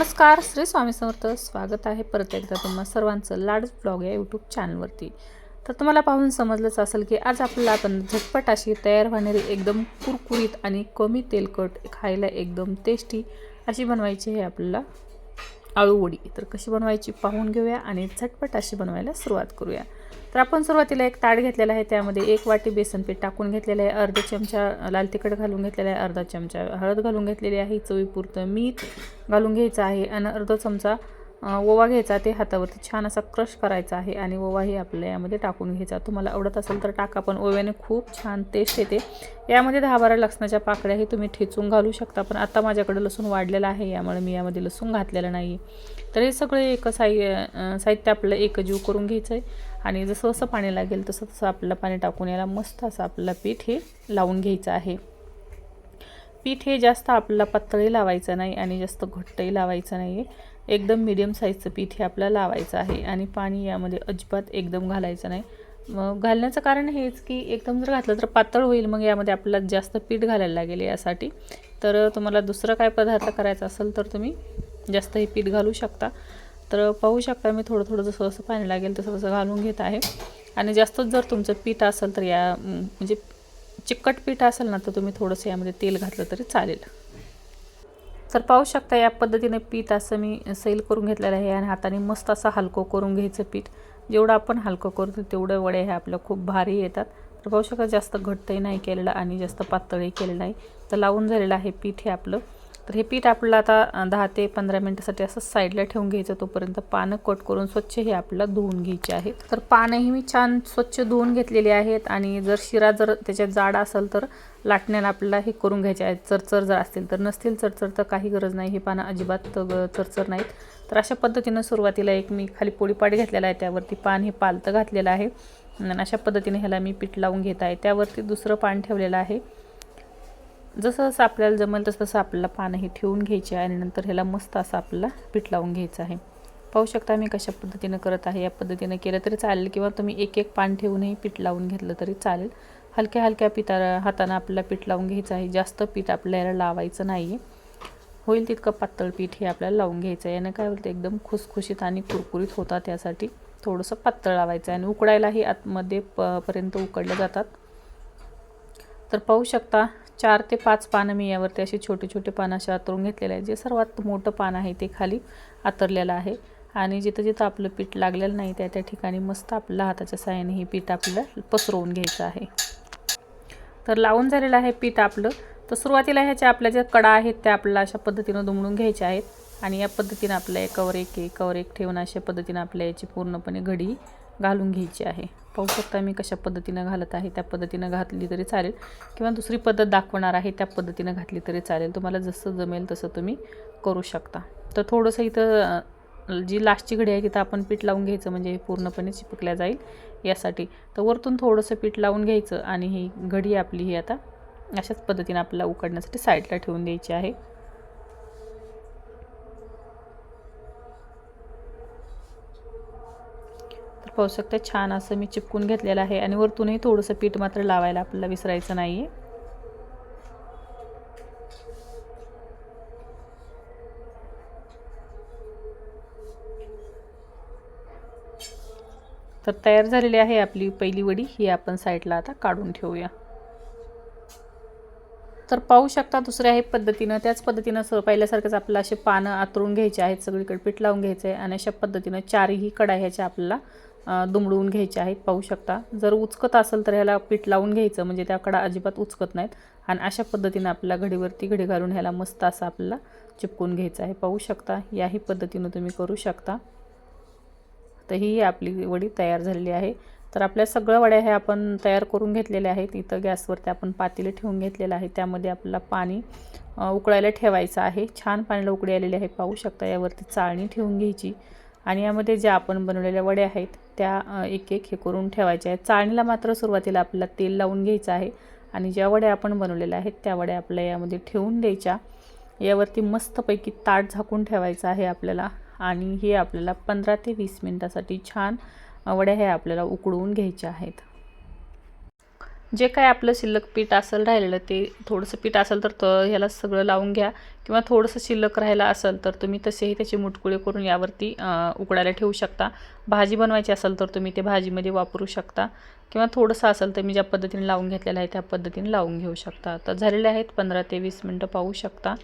नमस्कार श्री स्वामी समर्थ. स्वागत आहे परत एकदा तुम्हा सर्वांचं लाड ब्लॉग या यूट्यूब चॅनलवरती तर तुम्हाला पाहून समजलंच असेल की आज आपल्याला आपण झटपट अशी तयार होणारी एकदम कुरकुरीत आणि कमी तेलकट खायला एकदम टेस्टी अशी बनवायची आहे आपल्याला आळूवडी. तर कशी बनवायची पाहून घेऊया आणि झटपट अशी बनवायला सुरुवात करूया. तर आपण सुरुवातीला एक ताट घेतलेला आहे त्यामध्ये एक वाटी बेसन पीठ टाकून घेतलेलं आहे अर्धा चमचा लाल तिखट घालून घेतलेला आहे अर्धा चमचा हळद घालून घेतलेली आहे चवीपुरतं मीठ घालून घ्यायचं आहे आणि अर्धा चमचा ओवा घ्यायचा ते हातावरती छान असा क्रश करायचा आहे आणि ओवाही आपल्या यामध्ये टाकून घ्यायचा. तुम्हाला आवडत असेल तर टाका पण ओव्याने खूप छान टेस्ट येते. यामध्ये दहा बारा लसणाच्या पाकळ्याही तुम्ही ठेचून घालू शकता पण आता माझ्याकडे लसूण वाढलेलं आहे यामुळे मी यामध्ये लसूण घातलेलं नाही तर हे सगळे एक साहि साहित्य आपलं एकजीव करून घ्यायचं आहे आणि जसं जसं पाणी लागेल तसं तसं आपल्याला पाणी टाकून याला मस्त असं आपलं पीठ हे लावून घ्यायचं आहे. पीठ हे जास्त आपल्याला पातळही लावायचं नाही आणि जास्त घट्टही लावायचं नाही आहे एकदम मिडियम साईजचं पीठ हे आपल्याला लावायचं आहे आणि पाणी यामध्ये अजिबात एकदम घालायचं नाही. मग घालण्याचं कारण हेच की एकदम जर घातलं तर पातळ होईल मग यामध्ये आपल्याला जास्त पीठ घालायला लागेल यासाठी. तर तुम्हाला दुसरं काय पदार्थ करायचा असेल तर तुम्ही जास्त हे पीठ घालू शकता. तर पाहू शकता मी थोडं थोडं जसं जसं पाणी लागेल तसं तसं घालून घेत आहे. आणि जास्तच जर तुमचं पीठ असेल तर या म्हणजे चिकट पीठ असेल ना तर तुम्ही थोडंसं यामध्ये तेल घातलं तरी चालेल. तर पाहू शकता या पद्धतीने पीठ असं मी सैल करून घेतलेलं आहे आणि हाताने मस्त असं हलकं करून घ्यायचं पीठ. जेवढं आपण हलकं करतो तेवढं वडे हे आपलं खूप भारी येतात. तर पाहू शकता जास्त घट्टही नाही केलेलं आणि जास्त पातळही केलेलं नाही. तर लावून झालेलं आहे पीठ हे आपलं. तर हे पीठ आपल्याला आता दहा ते पंधरा मिनटासाठी असं साईडला ठेवून घ्यायचं तोपर्यंत पानं कट करून स्वच्छ हे आपल्याला धुवून घ्यायचे आहेत. तर पानंही मी छान स्वच्छ धुवून घेतलेली आहेत आणि जर शिरा जर त्याच्यात जाड असेल तर लाटण्याला आपल्याला हे करून घ्यायचे आहेत. चरचर जर असतील तर नसतील चरचर तर काही गरज नाही हे पानं अजिबात चरचर नाहीत. तर अशा पद्धतीनं सुरुवातीला एक मी खाली पोळीपाट घेतलेला आहे त्यावरती पान हे पालतं घातलेलं आहे. अशा पद्धतीने ह्याला मी पीठ लावून घेत आहे. त्यावरती दुसरं पान ठेवलेलं आहे. जसं जसं आपल्याला जमेल तसं तसं आपल्याला पानंही ठेवून घ्यायचे आहे आणि नंतर ह्याला मस्त असं आपल्याला पीठ लावून घ्यायचं आहे. पाहू शकता मी कशा पद्धतीनं करत आहे. या पद्धतीनं केलं तरी चालेल किंवा तुम्ही एक एक पान ठेवूनही पीठ लावून घेतलं तरी चालेल. हलक्या हलक्या पिता हातानं आपल्याला पीठ लावून घ्यायचं आहे. जास्त पीठ आपल्याला लावायचं नाही आहे होईल तितकं पातळ पीठ हे आपल्याला लावून घ्यायचं आहे. यानं काय होतं एकदम खुसखुशीत आणि कुरकुरीत होतात त्यासाठी थोडंसं पातळ लावायचं आहे आणि उकडायलाही आतमध्ये प पर्यंत उकडले जातात. तर पाहू शकता चार ते पाच पानं मी यावरती असे छोटे छोटे पानं असे आतरून घेतलेले आहे. जे सर्वात मोठं पान आहे ते खाली आतरलेलं आहे. आणि जिथं जिथं आपलं पीठ लागलेलं नाही त्या त्या ठिकाणी मस्त आपल्या हाताच्या साहाय्याने हे पीठ आपल्याला पसरवून घ्यायचं आहे. तर लावून झालेलं आहे पीठ आपलं. तर सुरुवातीला ह्याच्या आपल्या ज्या कडा आहेत त्या आपल्याला अशा पद्धतीनं दुमडून घ्यायच्या आहेत. आणि या पद्धतीनं आपल्या एकावर एक एकावर एक ठेवून अशा पद्धतीनं आपल्या याची पूर्णपणे घडी घालून घ्यायची आहे. पाहू शकता मी कशा पद्धतीनं घालत आहे त्या पद्धतीनं घातली तरी चालेल. किंवा दुसरी पद्धत दाखवणार आहे त्या पद्धतीनं घातली तरी चालेल. तुम्हाला जसं जमेल तसं तुम्ही करू शकता. तर थोडंसं इथं जी लास्टची घडी आहे तिथं आपण पीठ लावून घ्यायचं म्हणजे हे पूर्णपणे चिपकल्या जाईल यासाठी. तर वरतून थोडंसं पीठ लावून घ्यायचं आणि ही घडी आपली ही आता अशाच पद्धतीनं आपल्याला उकडण्यासाठी साईडला ठेवून द्यायची आहे. तर पाहू शकता छान असं मी चिपकून घेतलेलं आहे. आणि वरतूनही थोडंसं पीठ मात्र लावायला आपल्याला विसरायचं नाही आहे तर तयार झालेली आहे आपली पहिली वडी. ही आपण साईडला आता काढून ठेवूया. तर पाहू शकता दुसऱ्या हे पद्धतीनं त्याच पद्धतीनं स पहिल्यासारखंच आपल्याला असे पानं आतरून घ्यायचे आहेत. सगळीकडे पीठ लावून घ्यायचं आहे आणि अशा पद्धतीनं चारही कढा ह्याच्या आपल्याला दुमडून घ्यायचे आहेत पाहू शकता. जर उचकत असेल तर ह्याला पीठ लावून घ्यायचं म्हणजे त्या कडा अजिबात उचकत नाहीत. आणि अशा पद्धतीनं आपल्या घडीवरती घडी घालून ह्याला मस्त असं आपल्याला चिपकून घ्यायचं आहे. पाहू शकता याही पद्धतीनं तुम्ही करू शकता. तर ही आपली वडी तयार झालेली आहे. तर आपल्या सगळ्या वड्या ह्या आपण तयार करून घेतलेल्या आहेत. इथं गॅसवरती आपण पातेले ठेवून घेतलेलं आहे. त्यामध्ये आपल्याला पाणी उकळायला ठेवायचं आहे. छान पाण्याला उकळी आलेली आहे. पाहू शकता यावरती चाळणी ठेवून घ्यायची. आणि यामध्ये ज्या आपण बनवलेल्या वड्या आहेत त्या एक एक हे करून ठेवायच्या आहेत. चाळणीला मात्र सुरुवातीला आपल्याला तेल लावून घ्यायचं आहे आणि ज्या वड्या आपण बनवलेल्या आहेत त्या वड्या आपल्या यामध्ये ठेवून द्यायच्या. यावरती मस्तपैकी ताट झाकून ठेवायचं आहे आपल्याला आणि हे आपल्याला पंधरा ते वीस मिनटासाठी छान वड्या हे आपल्याला उकडवून घ्यायच्या आहेत. जे काय आपलं शिल्लक पीठ असेल राहिलेलं ते थोडंसं पीठ असेल तर त ह्याला सगळं लावून घ्या. किंवा थोडंसं शिल्लक राहिलं असेल तर तुम्ही तसेही त्याचे मुटकुळे करून यावरती उकडायला ठेवू शकता. भाजी बनवायची असेल तर तुम्ही ते भाजीमध्ये वापरू शकता. किंवा थोडंसं असेल तर मी ज्या पद्धतीने लावून घेतलेलं आहे त्या पद्धतीने लावून घेऊ शकता. तर झालेले आहेत पंधरा ते वीस मिनटं पाहू शकता.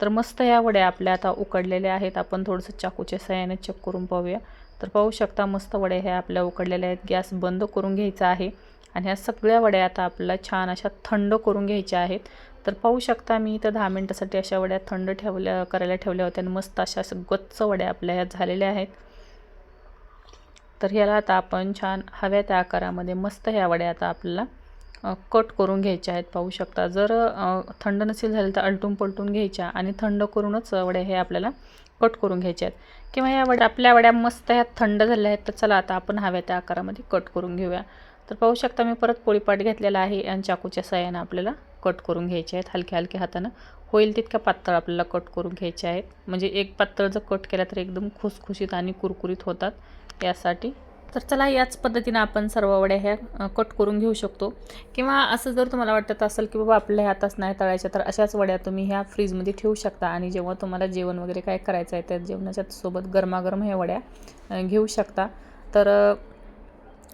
तर मस्त ह्या वड्या आपल्या आता उकडलेल्या आहेत. आपण थोडंसं चाकूच्या सहाय्याने चेक करून पाहूया. तर पाहू शकता मस्त वड्या ह्या आपल्या उकडलेल्या आहेत. गॅस बंद करून घ्यायचा आहे. आणि ह्या सगळ्या वड्या आता आपल्याला छान अशा थंड करून घ्यायच्या आहेत. तर पाहू शकता मी इथं दहा मिनटासाठी अशा वड्या थंड ठेवल्या करायला ठेवल्या होत्या आणि मस्त अशा असं गच्च वड्या आपल्या ह्या झालेल्या आहेत. तर ह्याला आता आपण छान हव्या त्या आकारामध्ये मस्त ह्या वड्या आता आपल्याला कट करून घ्यायच्या आहेत. पाहू शकता जर थंड नसेल झाले तर अलटून पलटून घ्यायच्या आणि थंड करूनच वड्या हे आपल्याला कट करून घ्यायच्या आहेत. किंवा या वड्या आपल्या वड्या मस्त ह्या थंड झाल्या आहेत तर चला आता आपण हव्या त्या आकारामध्ये कट करून घेऊया. तर पाहू शकता मी परत पोळीपाट घेतलेला आहे आणि चाकूच्या सहाय्यानं आपल्याला कट करून घ्यायचे आहेत. हलक्या हलक्या हातानं होईल तितक्या पातळ आपल्याला कट करून घ्यायचे आहेत. म्हणजे एक पातळ जर कट केला तर एकदम खुसखुशीत आणि कुरकुरीत होतात यासाठी. तर चला याच पद्धतीनं आपण सर्व वड्या ह्या कट करून घेऊ शकतो. किंवा असं जर तुम्हाला वाटत असेल की बाबा आपल्या हाताच नाही तळायच्या तर अशाच वड्या तुम्ही ह्या फ्रीजमध्ये ठेवू शकता. आणि जेव्हा तुम्हाला जेवण वगैरे काय करायचं आहे त्या जेवणाच्या सोबत गरमागरम ह्या वड्या घेऊ शकता. तर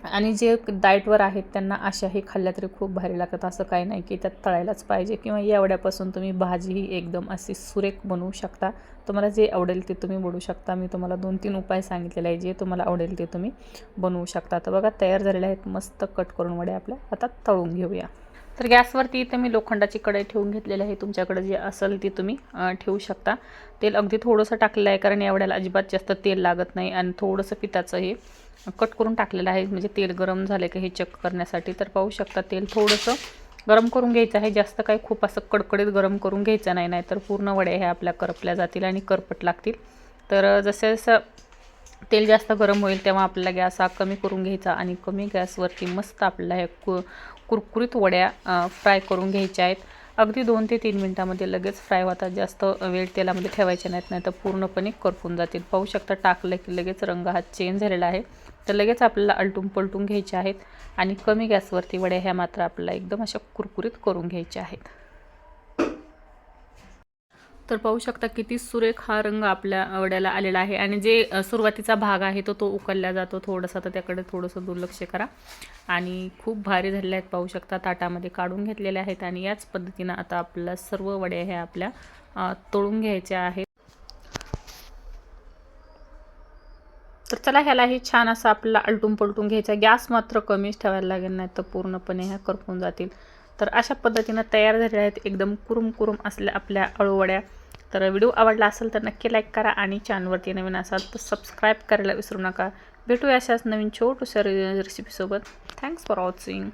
आणि जे डाएटवर आहेत त्यांना अशाही खाल्ल्या तरी खूप भारी लागतात. असं काही नाही की त्यात तळायलाच पाहिजे किंवा एवढ्यापासून तुम्ही भाजीही एकदम अशी सुरेख बनवू शकता. तुम्हाला जे आवडेल ते तुम्ही बनवू शकता. मी तुम्हाला दोन तीन उपाय सांगितलेले आहे जे तुम्हाला आवडेल ते तुम्ही बनवू शकता. तर बघा तयार झालेले आहेत मस्त कट करून वड्या आपल्या. आता तळून घेऊया. तर गॅसवरती इथे मी लोखंडाची कढई ठेवून घेतलेली आहे. तुमच्याकडे जे असेल ती तुम्ही ठेवू शकता. तेल अगदी थोडंसं टाकलेलं आहे कारण एवढ्याला अजिबात जास्त तेल लागत नाही. आणि थोडंसं पिठाचं हे कट करून टाकलेलं आहे. म्हणजे तेल गरम झालं का हे चेक करण्यासाठी. तर पाहू शकता तेल थोडंसं गरम करून घ्यायचं आहे. जास्त काही खूप असं कडकडीत गरम करून घ्यायचं नाही. नाहीतर पूर्ण वड्या ह्या आपल्या करपल्या जातील आणि करपट लागतील. तर जसं जसं तेल जास्त गरम होईल तेव्हा आपल्याला गॅस हा कमी करून घ्यायचा आणि कमी गॅसवरती मस्त आपल्याला हे कु कुरकुरीत वड्या फ्राय करून घ्यायच्या आहेत. अगदी दोन ते तीन मिनटामध्ये लगेच फ्राय होतात जास्त वेळ तेलामध्ये ठेवायचे नाहीत नाही तर पूर्णपणे करपून जातील. पाहू शकता टाकलं की लगेच रंग हा चेंज झालेला आहे. तर लगेच आपल्याला अलटून पलटून घ्यायचे आहेत आणि कमी गॅसवरती वड्या ह्या मात्र आपल्याला एकदम अशा कुरकुरीत करून घ्यायच्या आहेत. तर पाहू शकता किती सुरेख हा रंग आपल्या वड्याला आलेला आहे. आणि जे सुरुवातीचा भाग आहे तो तो उकलला जातो थोडासा. तर त्याकडे थोडंसं दुर्लक्ष करा. आणि खूप भारी झालेले आहेत पाहू शकता. ताटामध्ये काढून घेतलेले आहेत आणि याच पद्धतीनं आता आपल्या सर्व वड्या ह्या आपल्या अ, तळून घ्यायच्या आहेत. तर चला ह्यालाही छान असं आपल्याला अलटून पलटून घ्यायचा. गॅस मात्र कमीच ठेवायला लागेल नाही तर पूर्णपणे ह्या करपून जातील. तर अशा पद्धतीनं तयार झालेल्या आहेत एकदम कुरुम कुरुम असल्या आपल्या अळूवड्या. तर व्हिडिओ आवडला असेल तर नक्की लाईक करा आणि चॅनलवरती नवीन असाल तर सबस्क्राईब करायला विसरू नका. भेटूया अशाच नवीन छोटूशा रेसिपीसोबत थँक्स फॉर वॉचिंग